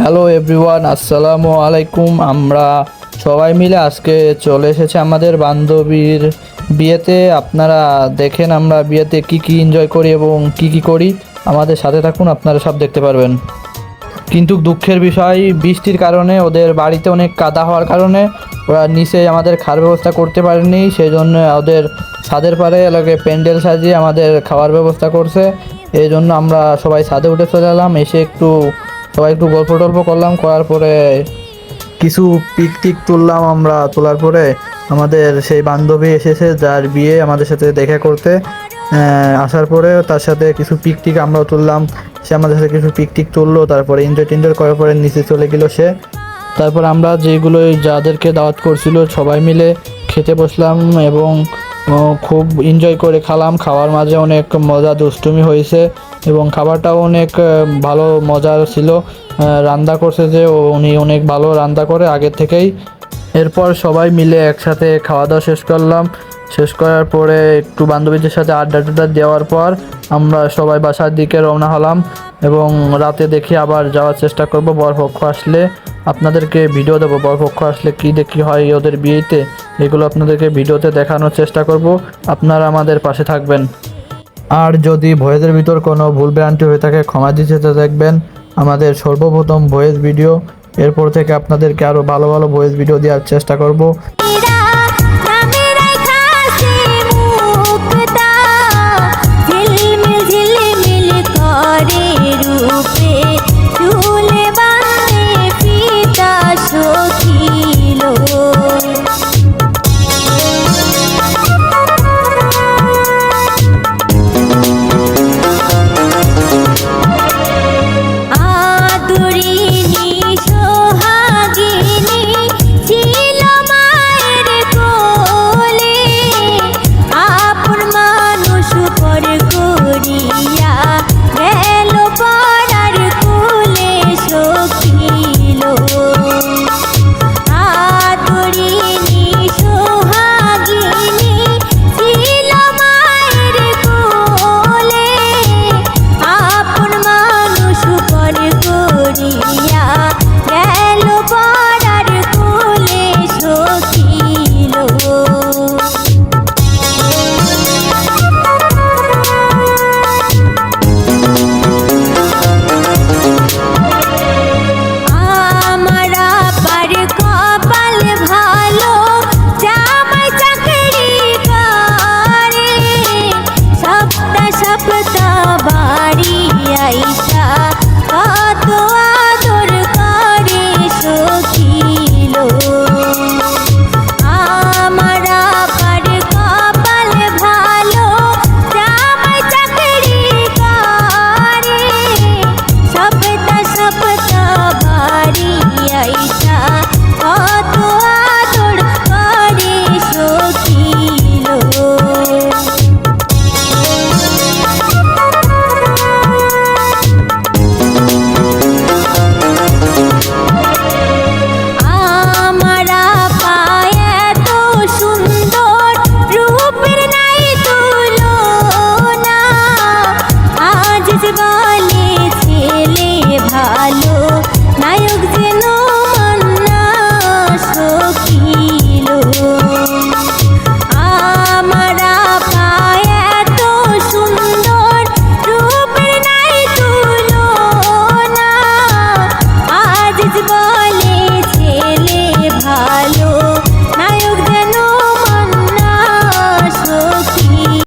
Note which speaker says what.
Speaker 1: Hello everyone আসসালামু আলাইকুম। আমরা সবাই মিলে আজকে চলে এসেছে আমাদের বান্ধবীর বিয়েতে। আপনারা দেখেন আমরা বিয়েতে কি কি এনজয় করি এবং কি কি করি। আমাদের সাথে থাকুন, আপনারা সব দেখতে পারবেন। কিন্তু দুঃখের বিষয়, বৃষ্টির কারণে ওদের বাড়িতে অনেক কাদা হওয়ার কারণে ওরা নিচে আমাদের খাওয়ার ব্যবস্থা করতে পারেনি সেই জন্য ওদের ছাদের পাড়ে এলাকায় প্যান্ডেল সাজিয়ে আমাদের খাওয়ার ব্যবস্থা করছে। এই জন্য আমরা সবাই ছাদে উঠে চলে এলাম, এসে একটু সবাই একটু গল্প টল্প করলাম, করার পরে কিছু পিক টিক তুললাম আমরা, তোলার পরে আমাদের সেই বান্ধবী এসেছে যার বিয়ে আমাদের সাথে দেখা করতে। আসার পরে তার সাথে কিছু পিক টিক আমরাও তুললাম, সে আমাদের সাথে কিছু পিক টিক তুললো, তারপরে এনজয় টেনজয় করার পরে নিচে চলে গেলো সে। তারপর আমরা যেগুলো যাদেরকে দাওয়াত করছিল সবাই মিলে খেতে বসলাম এবং খুব এনজয় করে খালাম। খাওয়ার মাঝে অনেক মজা দুষ্টুমি হয়েছে এবং খাবারটাও অনেক ভালো মজার ছিল। রান্না করছে যে উনি অনেক ভালো রান্না করে আগের থেকেই। এরপর সবাই মিলে একসাথে খাওয়া দাওয়া শেষ করলাম। শেষ করার পরে একটু বান্ধবীদের সাথে আড্ডা টাড্ডা দেওয়ার পর আমরা সবাই বাসার দিকে রওনা হলাম এবং রাতে দেখি আবার যাওয়ার চেষ্টা করব। বরপক্ষ আসলে আপনাদেরকে ভিডিও দেবো, বরপক্ষ আসলে কী দেখি হয় ওদের বিয়েতে, এগুলো আপনাদেরকে ভিডিওতে দেখানোর চেষ্টা করব। আপনারা আমাদের পাশে থাকবেন। আর যদি ভয়েসের ভিতর কোনো ভুল ভ্রান্তি হয়ে থাকে, ক্ষমা দিতে দেখবেন। আমাদের সর্বপ্রথম ভয়েস ভিডিও, এরপর থেকে আপনাদেরকে আরও ভালো ভালো ভয়েস ভিডিও দেওয়ার চেষ্টা করব।
Speaker 2: oh.